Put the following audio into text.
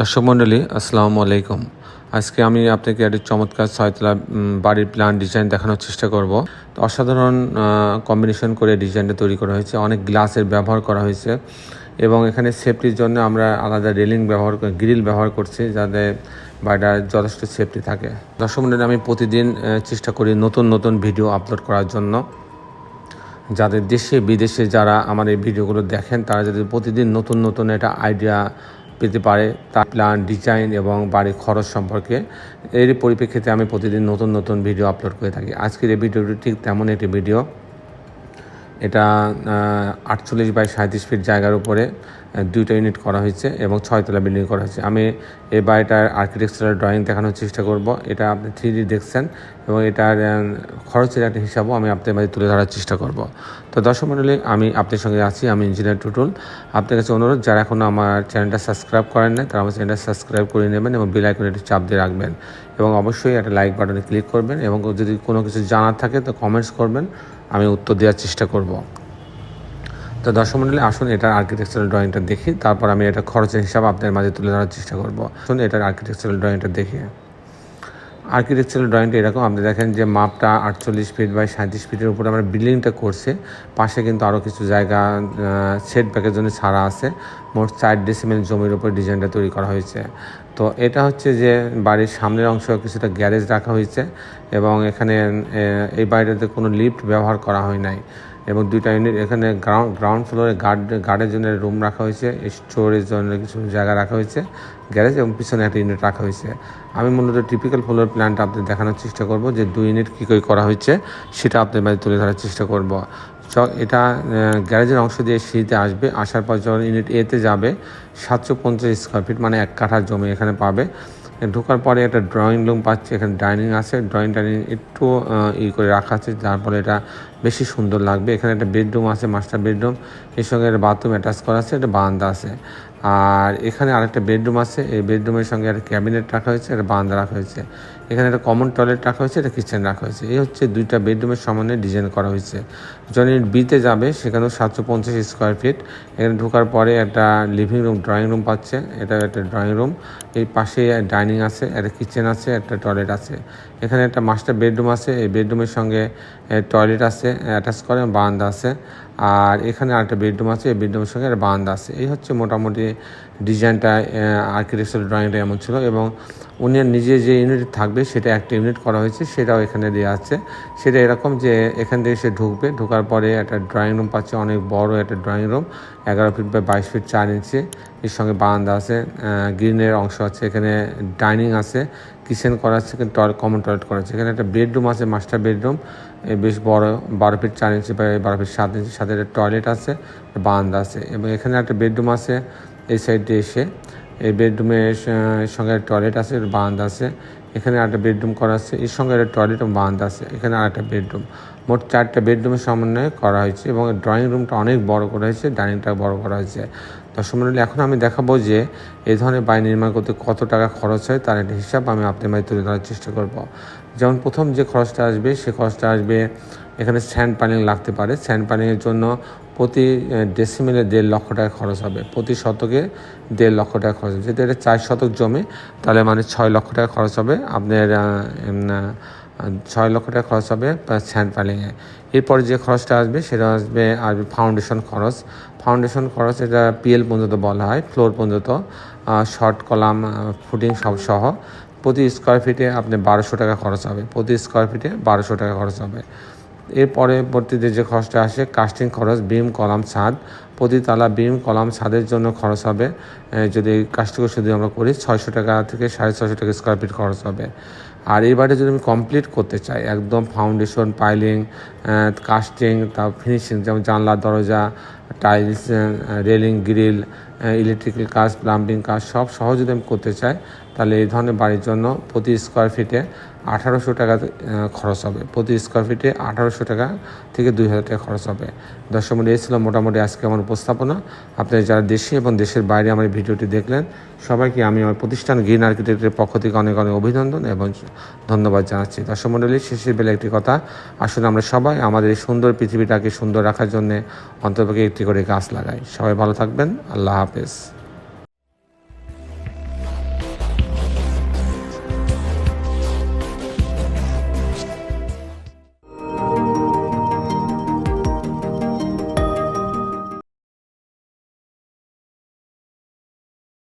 দর্শক মণ্ডলী আসসালামু আলাইকুম। আজকে আমি আপনাকে একটি চমৎকার ছয়তলা বাড়ির প্ল্যান ডিজাইন দেখানোর চেষ্টা করব। তো অসাধারণ কম্বিনেশন করে ডিজাইনটা তৈরি করা হয়েছে। অনেক গ্লাসের ব্যবহার করা হয়েছে। এবং এখানে সেফটির জন্য আমরা আলাদা রেলিং ব্যবহার গ্রিল ব্যবহার করছি যাতে বাড়িটা যথেষ্ট সেফটি থাকে। দর্শক মণ্ডলী আমি প্রতিদিন চেষ্টা করি নতুন নতুন ভিডিও আপলোড করার জন্য। যাদের দেশে, বিদেশে যারা আমার এই ভিডিওগুলো দেখেন, তারা যদি প্রতিদিন নতুন নতুন একটা আইডিয়া পেতে পারে তার প্ল্যান ডিজাইন এবং বাড়ির খরচ সম্পর্কে। এর পরিপ্রেক্ষিতে আমি প্রতিদিন নতুন নতুন ভিডিও আপলোড করে থাকি। আজকের এই ভিডিওটি ঠিক তেমন একটি ভিডিও এটা আটচল্লিশ বাই সাঁত্রিশ ফিট জায়গার উপরে দুইটা ইউনিট করা হয়েছে এবং ছয়তলা বিল্ডিং করা হয়েছে। আমি এই বাড়িটার আর্কিটেকচারাল ড্রয়িং দেখানোর চেষ্টা করব। এটা আপনি থ্রি ডি দেখছেন এবং এটার খরচের একটা হিসাবও আমি আপনার মাঝে তুলে ধরার চেষ্টা করব। তো দর্শক মণ্ডলী, আমি আপনার সঙ্গে আছি, আমি ইঞ্জিনিয়ার টুটুল। আপনার কাছে অনুরোধ, যারা এখনও আমার চ্যানেলটা সাবস্ক্রাইব করেন না তারা আমার চ্যানেলটা সাবস্ক্রাইব করে নেবেন এবং বেল আইকনে একটি চাপ দিয়ে রাখবেন। এবং অবশ্যই একটা লাইক বাটনে ক্লিক করবেন এবং যদি কোনো কিছু জানার থাকে, তো কমেন্টস করবেন। আমি উত্তর দেওয়ার চেষ্টা করব। তো দর্শক মন্ডলী, আসুন এটার আর্কিটেকচারাল ড্রয়িংটা দেখি, তারপর আমি এটা খরচের হিসাব আপনাদের মাঝে তুলে ধরার চেষ্টা করব। আসুন এটার আর্কিটেকচারাল ড্রয়িংটা দেখি। আর্কিটেকচারাল ড্রয়িংটা এরকম। আপনি দেখেন যে মাপটা আটচল্লিশ ফিট বাই সাঁত্রিশ ফিটের উপরে। আমরা বিল্ডিংটা করছে। পাশে কিন্তু আরও কিছু জায়গা সেট ব্যাকের জন্য ছাড়া আছে। মোট চার ডেসিমেল জমির উপর ডিজাইনটা তৈরি করা হয়েছে। তো এটা হচ্ছে যে বাড়ির সামনের অংশ কিছুটা গ্যারেজ রাখা হয়েছে এবং এখানে এই বাড়িটাতে কোনো লিফট ব্যবহার করা হয় নাই। এবং দুইটা ইউনিট এখানে গ্রাউন্ড গ্রাউন্ড ফ্লোরে গার্ড গার্ডের জন্য রুম রাখা হয়েছে স্টোরের জন্য কিছু জায়গা রাখা হয়েছে গ্যারেজ এবং পিছনে একটা ইউনিট রাখা হয়েছে। আমি মূলত টিপিক্যাল ফ্লোর প্ল্যানটা আপনাদের দেখানোর চেষ্টা করব যে দুই ইউনিট কী করে করা হয়েছে, সেটা আপনাদের মাঝে তুলে ধরার চেষ্টা করব। এটা গ্যারেজের অংশ দিয়ে সিঁড়িতে আসবে, আসার পর যখন ইউনিট এতে যাবে, সাতশো পঞ্চাশ স্কোয়ার ফিট মানে এক কাঠার জমি এখানে পাবে। ঢোকার পরে একটা ড্রয়িং রুম পাচ্ছে, এখানে ডাইনিং আছে ড্রয়িং ডাইনিং একটু ই করে রাখা আছে, যার ফলে এটা বেশি সুন্দর লাগবে। এখানে একটা বেডরুম আছে, মাস্টার বেডরুম। এর সঙ্গে একটা বাথরুম অ্যাটাচ করা আছে, একটা বারান্দা আছে। আর এখানে আরেকটা বেডরুম আছে, এই বেডরুমের সঙ্গে একটা ক্যাবিনেট রাখা হয়েছে, একটা বারান্দা রাখা হয়েছে। এখানে একটা কমন টয়লেট রাখা হয়েছে, একটা কিচেন রাখা হয়েছে। এই হচ্ছে দুইটা বেডরুমের সমানে ডিজাইন করা হয়েছে। যখন বিতে যাবে, সেখানেও সাতশো পঞ্চাশ স্কোয়ার ফিট এখানে ঢোকার পরে একটা লিভিং রুম ড্রয়িং রুম পাচ্ছে। এটা একটা ড্রয়িং রুম এই পাশে ডাইনিং আছে, একটা কিচেন আছে, একটা টয়লেট আছে। এখানে একটা মাস্টার বেডরুম আছে। এই বেডরুমের সঙ্গে টয়লেট আছে। অ্যাটাচ করে বারান্দা আছে। আর এখানে আরেকটা বেডরুম আছে, এই বেডরুমের সঙ্গে একটা বারান্দা আছে। এই হচ্ছে মোটামুটি ডিজাইনটা আর্কিটেকচার ড্রয়িংটা এমন ছিল এবং উনি নিজে যে ইউনিট থাকবে সেটা একটা ইউনিট করা হয়েছে, সেটাও এখানে দেওয়া আছে। সেটা এরকম যে এখান থেকে সে ঢুকবে, ঢোকার পরে একটা ড্রয়িং রুম পাচ্ছে, অনেক বড় একটা ড্রয়িং রুম এগারো ফিট বা বাইশ ফিট চার ইঞ্চি এর সঙ্গে বারান্দা আছে গ্রিনের অংশ আছে, এখানে ডাইনিং আছে কিচেন করা আছে, এখানে টয়লেট কমন টয়লেট করা আছে। এখানে একটা বেডরুম আছে মাস্টার বেডরুম বেশ বড়, বারো ফিট চার ইঞ্চি বা বারো ফিট সাত ইঞ্চি সাথে একটা টয়লেট আছে, বারান্দা আছে এবং এখানে একটা বেডরুম আছে এই সাইডে এসে, এই বেডরুমের সঙ্গে টয়লেট আছে বারান্দা আছে। এখানে আরেকটা বেডরুম করা আছে, এর সঙ্গে একটা টয়লেট এবং বারান্দা আছে, এখানে আরেকটা বেডরুম। মোট চারটা বেডরুমের সমন্বয়ে করা হয়েছে এবং ড্রয়িং রুমটা অনেক বড় করা হয়েছে ডাইনিংটা বড় করা হয়েছে। দর্শক মন্ডলী, এখন আমি দেখাবো যে এই ধরনের বাড়ি নির্মাণ করতে কত টাকা খরচ হয়, তার একটা হিসাব আমি আপনার মাঝে তুলে ধরার চেষ্টা করব। যেমন প্রথম যে খরচটা আসবে, সে খরচটা আসবে, এখানে স্যান্ড পানিং লাগতে পারে। স্যান্ড পানিংয়ের জন্য প্রতি ডেসিমেলে দেড় লক্ষ টাকা খরচ হবে। প্রতি শতকে দেড় লক্ষ টাকা খরচ হবে। যেহেতু এটা চার শতক জমি, তাহলে মানে ছয় লক্ষ টাকা খরচ হবে। আপনার ছয় লক্ষ টাকা খরচ হবে স্যান্ড পানিংয়ে এরপরে যে খরচটা আসবে, সেটা আসবে আসবে ফাউন্ডেশন খরচ। ফাউন্ডেশন খরচ এটা পিএল পর্যন্ত বলা হয় ফ্লোর পর্যন্ত। শর্ট কলাম ফুটিং সব সহ। প্রতি স্কোয়ার ফিটে আপনি বারোশো টাকা খরচ হবে। প্রতি স্কোয়ার ফিটে বারোশো টাকা খরচ হবে। এর পরবর্তীতে যে খরচটা আসে কাস্টিং খরচ বিম কলাম, ছাদ প্রতি তালা বিম কলাম, ছাদের জন্য খরচ হবে যদি কাজটুকু শুধু আমরা করি, ছয়শো টাকা থেকে সাড়ে ছয়শো টাকা স্কোয়ার ফিট খরচ হবে। আর এই বাড়িটা যদি আমি কমপ্লিট করতে চাই, একদম ফাউন্ডেশন পাইলিং কাস্টিং তার ফিনিশিং যেমন জানলা দরজা টাইলস রেলিং গ্রিল ইলেকট্রিক্যাল কাজ প্লাম্বিং কাজ সব সহ যদি আমি করতে চাই, তাহলে এই ধরনের বাড়ির জন্য প্রতি স্কোয়ার ফিটে আঠারোশো টাকা খরচ হবে। প্রতি স্কোয়ার ফিটে আঠারোশো টাকা থেকে দুই হাজার টাকা খরচ হবে। দর্শক মধ্যে এই ছিল মোটামুটি আজকে আমার উপস্থাপনা। আপনারা যারা দেশে এবং দেশের বাইরে আমার ভিডিওটি দেখলেন, সবাইকে আমি আমার প্রতিষ্ঠান গ্রিন আর্কিটেক্টের পক্ষ থেকে অনেক অনেক অভিনন্দন এবং ধন্যবাদ জানাচ্ছি। দর্শক মণ্ডলী শেষের বেলা একটি কথা। আসলে আমরা সবাই আমাদের এই সুন্দর পৃথিবীটাকে সুন্দর রাখার জন্য অন্তর্পক্ষে একটি করে গাছ লাগাই। সবাই ভালো থাকবেন। আল্লাহ হাফেজ।